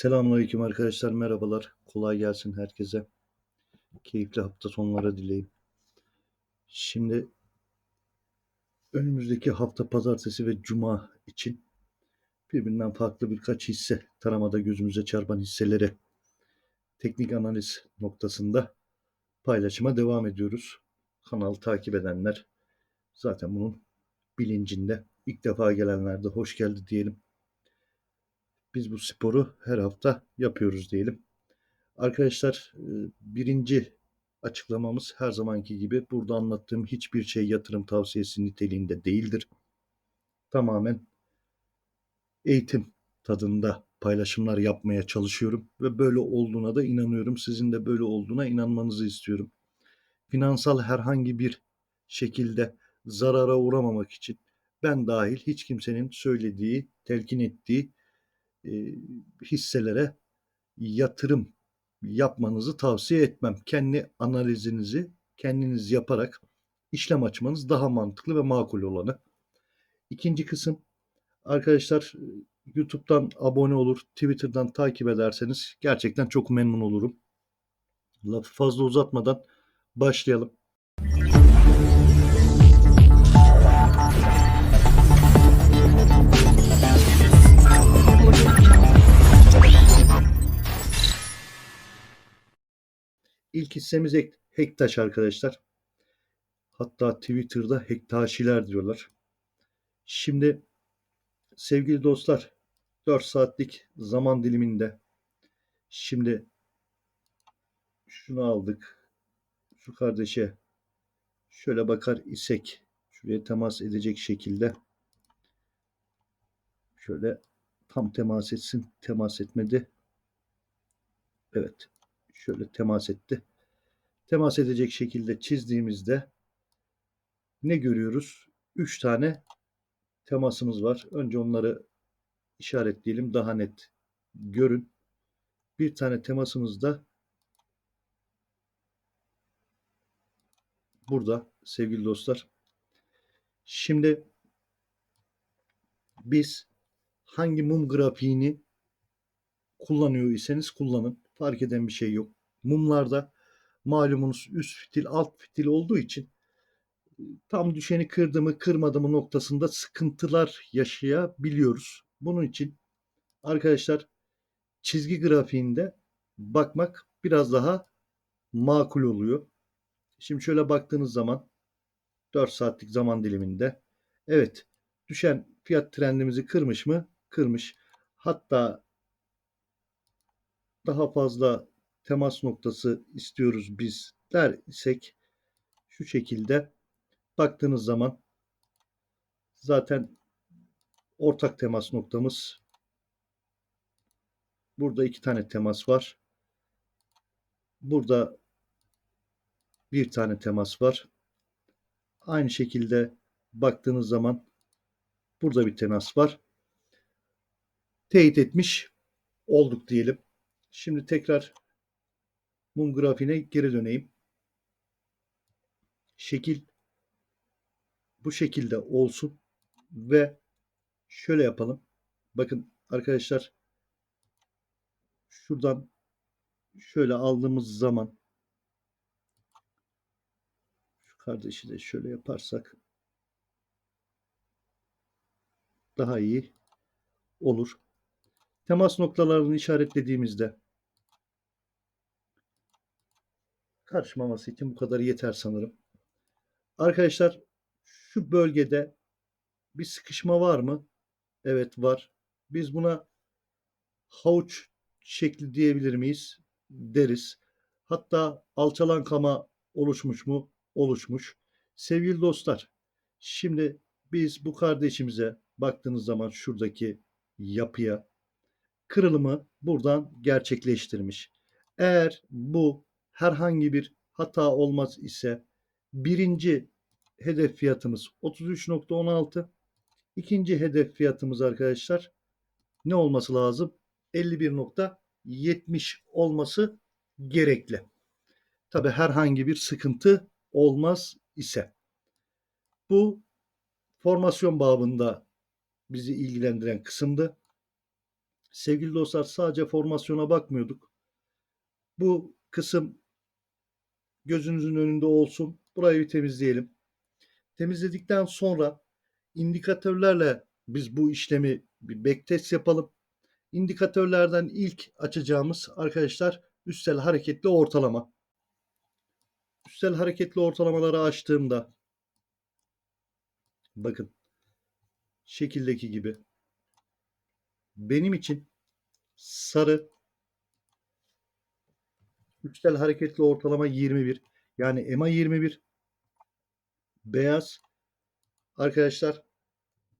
Selamünaleyküm arkadaşlar, merhabalar. Kolay gelsin herkese. Keyifli hafta sonları dileyim. Şimdi önümüzdeki hafta pazartesi ve cuma için birbirinden farklı birkaç hisse, taramada gözümüze çarpan hisseleri teknik analiz noktasında paylaşıma devam ediyoruz. Kanalı takip edenler zaten bunun bilincinde. İlk defa gelenler de hoş geldi diyelim. Biz bu sporu her hafta yapıyoruz diyelim. Arkadaşlar e, birinci açıklamamız her zamanki gibi burada anlattığım hiçbir şey yatırım tavsiyesi niteliğinde değildir. Tamamen eğitim tadında paylaşımlar yapmaya çalışıyorum ve böyle olduğuna da inanıyorum. Sizin de böyle olduğuna inanmanızı istiyorum. Finansal herhangi bir şekilde zarara uğramamak için ben dahil hiç kimsenin söylediği, telkin ettiği e, hisselere yatırım yapmanızı tavsiye etmem. Kendi analizinizi kendiniz yaparak işlem açmanız daha mantıklı ve makul olanı. İkinci kısım arkadaşlar YouTube'dan abone olur, Twitter'dan takip ederseniz gerçekten çok memnun olurum. Lafı fazla uzatmadan başlayalım. İlk hissemiz Hek- Hektaş arkadaşlar. Hatta Twitter'da Hektaşiler diyorlar. Şimdi sevgili dostlar 4 saatlik zaman diliminde şimdi şunu aldık. Şu kardeşe şöyle bakar isek şuraya temas edecek şekilde şöyle tam temas etsin. Temas etmedi. Evet. Şöyle temas etti. Temas edecek şekilde çizdiğimizde ne görüyoruz? 3 tane temasımız var. Önce onları işaretleyelim daha net görün. Bir tane temasımız da burada sevgili dostlar. Şimdi biz hangi mum grafiğini kullanıyor iseniz kullanın. Fark eden bir şey yok. Mumlarda malumunuz üst fitil alt fitil olduğu için tam düşeni kırdı mı kırmadı mı noktasında sıkıntılar yaşayabiliyoruz. Bunun için arkadaşlar çizgi grafiğinde bakmak biraz daha makul oluyor. Şimdi şöyle baktığınız zaman 4 saatlik zaman diliminde evet düşen fiyat trendimizi kırmış mı? Kırmış. Hatta daha fazla temas noktası istiyoruz biz der isek şu şekilde baktığınız zaman zaten ortak temas noktamız burada iki tane temas var. Burada bir tane temas var. Aynı şekilde baktığınız zaman burada bir temas var. Teyit etmiş olduk diyelim. Şimdi tekrar mum grafiğine geri döneyim. Şekil bu şekilde olsun ve şöyle yapalım. Bakın arkadaşlar şuradan şöyle aldığımız zaman şu kardeşi de şöyle yaparsak daha iyi olur. Temas noktalarını işaretlediğimizde karışmaması için bu kadar yeter sanırım. Arkadaşlar şu bölgede bir sıkışma var mı? Evet var. Biz buna havuç şekli diyebilir miyiz? Deriz. Hatta alçalan kama oluşmuş mu? Oluşmuş. Sevgili dostlar, şimdi biz bu kardeşimize baktığınız zaman şuradaki yapıya kırılımı buradan gerçekleştirmiş. Eğer bu herhangi bir hata olmaz ise birinci hedef fiyatımız 33.16. İkinci hedef fiyatımız arkadaşlar ne olması lazım? 51.70 olması gerekli. Tabi herhangi bir sıkıntı olmaz ise. Bu formasyon babında bizi ilgilendiren kısımdı. Sevgili dostlar sadece formasyona bakmıyorduk. Bu kısım gözünüzün önünde olsun. Burayı bir temizleyelim. Temizledikten sonra indikatörlerle biz bu işlemi bir backtest yapalım. İndikatörlerden ilk açacağımız arkadaşlar üstel hareketli ortalama. Üstel hareketli ortalamaları açtığımda bakın şekildeki gibi benim için sarı üstel hareketli ortalama 21 yani EMA 21 beyaz arkadaşlar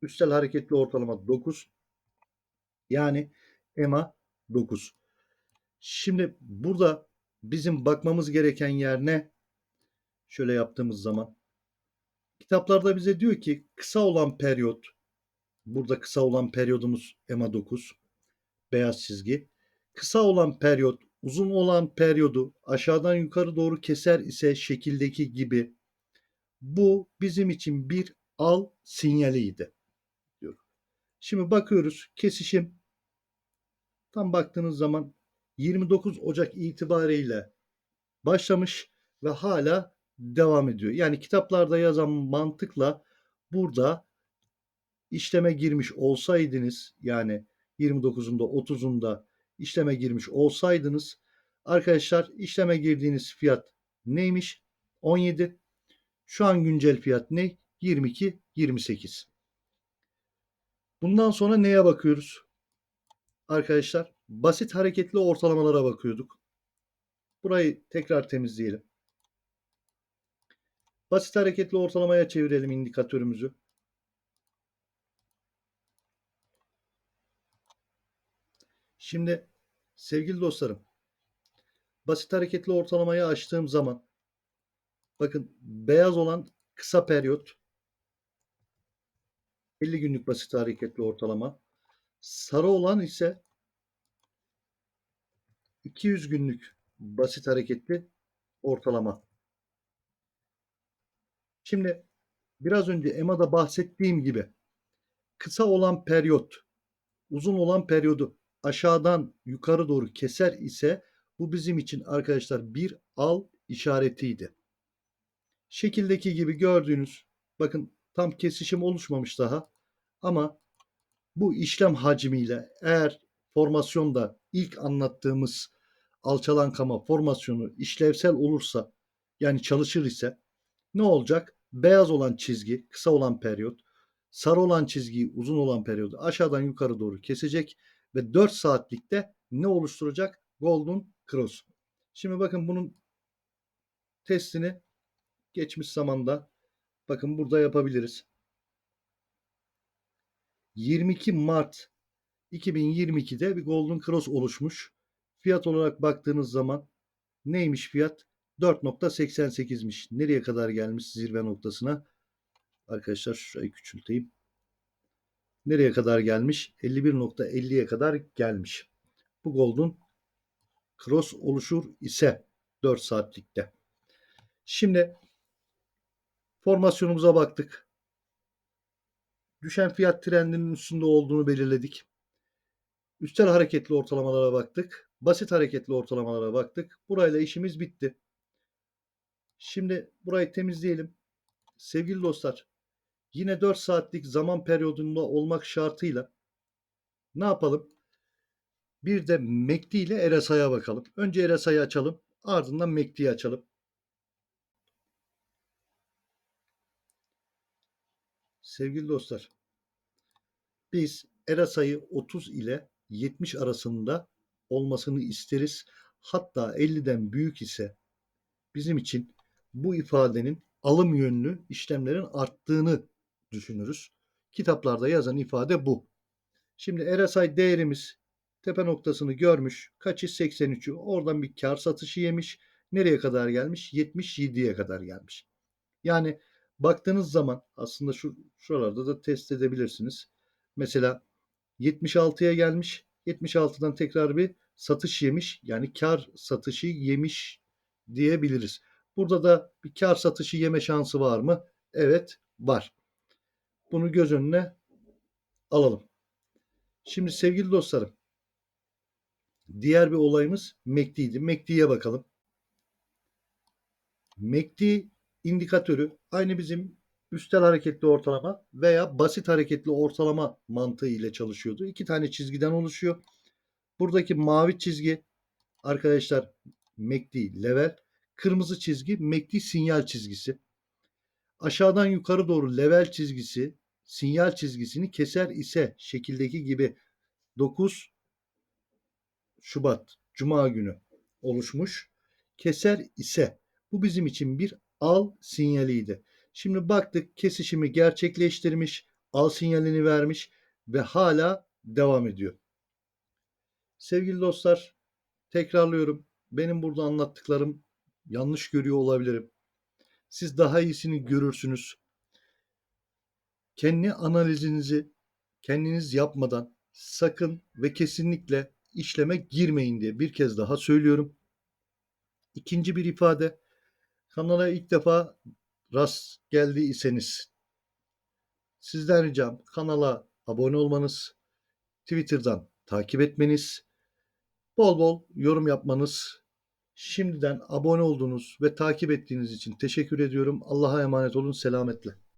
üstel hareketli ortalama 9 yani EMA 9. Şimdi burada bizim bakmamız gereken yer ne? Şöyle yaptığımız zaman kitaplarda bize diyor ki kısa olan periyot burada kısa olan periyodumuz EMA 9 beyaz çizgi. Kısa olan periyot uzun olan periyodu aşağıdan yukarı doğru keser ise şekildeki gibi bu bizim için bir al sinyaliydi diyor. Şimdi bakıyoruz kesişim tam baktığınız zaman 29 Ocak itibariyle başlamış ve hala devam ediyor. Yani kitaplarda yazan mantıkla burada işleme girmiş olsaydınız yani 29'unda 30'unda işleme girmiş olsaydınız arkadaşlar işleme girdiğiniz fiyat neymiş? 17. Şu an güncel fiyat ne? 22 28. Bundan sonra neye bakıyoruz? Arkadaşlar basit hareketli ortalamalara bakıyorduk. Burayı tekrar temizleyelim. Basit hareketli ortalamaya çevirelim indikatörümüzü. Şimdi sevgili dostlarım basit hareketli ortalamayı açtığım zaman bakın beyaz olan kısa periyot 50 günlük basit hareketli ortalama sarı olan ise 200 günlük basit hareketli ortalama. Şimdi biraz önce EMA'da bahsettiğim gibi kısa olan periyot uzun olan periyodu aşağıdan yukarı doğru keser ise bu bizim için arkadaşlar bir al işaretiydi. Şekildeki gibi gördüğünüz bakın tam kesişim oluşmamış daha ama bu işlem hacmiyle eğer formasyonda ilk anlattığımız alçalan kama formasyonu işlevsel olursa yani çalışır ise ne olacak? Beyaz olan çizgi, kısa olan periyot, sarı olan çizgiyi, uzun olan periyodu aşağıdan yukarı doğru kesecek ve 4 saatlikte ne oluşturacak? Golden Cross. Şimdi bakın bunun testini geçmiş zamanda bakın burada yapabiliriz. 22 Mart 2022'de bir Golden Cross oluşmuş. Fiyat olarak baktığınız zaman neymiş fiyat? 4.88'miş. Nereye kadar gelmiş zirve noktasına? Arkadaşlar şurayı küçülteyim. Nereye kadar gelmiş? 51.50'ye kadar gelmiş. Bu Golden Cross oluşur ise 4 saatlikte. Şimdi formasyonumuza baktık. Düşen fiyat trendinin üstünde olduğunu belirledik. Üstel hareketli ortalamalara baktık. Basit hareketli ortalamalara baktık. Burayla işimiz bitti. Şimdi burayı temizleyelim. Sevgili dostlar, yine 4 saatlik zaman periyodunda olmak şartıyla ne yapalım? Bir de MACD ile RSI'ye bakalım. Önce RSI'yi açalım. Ardından MACD'yi açalım. Sevgili dostlar, biz RSI'yi 30 ile 70 arasında olmasını isteriz. Hatta 50'den büyük ise bizim için bu ifadenin alım yönlü işlemlerin arttığını düşünürüz. Kitaplarda yazan ifade bu. Şimdi RSI değerimiz tepe noktasını görmüş. Kaçı 83'ü. Oradan bir kar satışı yemiş. Nereye kadar gelmiş? 77'ye kadar gelmiş. Yani baktığınız zaman aslında şu şuralarda da test edebilirsiniz. Mesela 76'ya gelmiş. 76'dan tekrar bir satış yemiş. Yani kar satışı yemiş diyebiliriz. Burada da bir kar satışı yeme şansı var mı? Evet var. Bunu göz önüne alalım. Şimdi sevgili dostlarım Diğer bir olayımız MACD'ydi. MACD'ye bakalım. MACD indikatörü aynı bizim üstel hareketli ortalama veya basit hareketli ortalama mantığı ile çalışıyordu. İki tane çizgiden oluşuyor. Buradaki mavi çizgi arkadaşlar MACD level, kırmızı çizgi MACD sinyal çizgisi. Aşağıdan yukarı doğru level çizgisi sinyal çizgisini keser ise şekildeki gibi 9 Şubat Cuma günü oluşmuş. Keser ise bu bizim için bir al sinyaliydi. Şimdi baktık kesişimi gerçekleştirmiş, al sinyalini vermiş ve hala devam ediyor. Sevgili dostlar, tekrarlıyorum. Benim burada anlattıklarım yanlış görüyor olabilirim. Siz daha iyisini görürsünüz. Kendi analizinizi kendiniz yapmadan sakın ve kesinlikle işleme girmeyin diye bir kez daha söylüyorum. İkinci bir ifade kanala ilk defa rast geldiyseniz sizden ricam kanala abone olmanız, Twitter'dan takip etmeniz, bol bol yorum yapmanız. Şimdiden abone olduğunuz ve takip ettiğiniz için teşekkür ediyorum. Allah'a emanet olun. Selametle.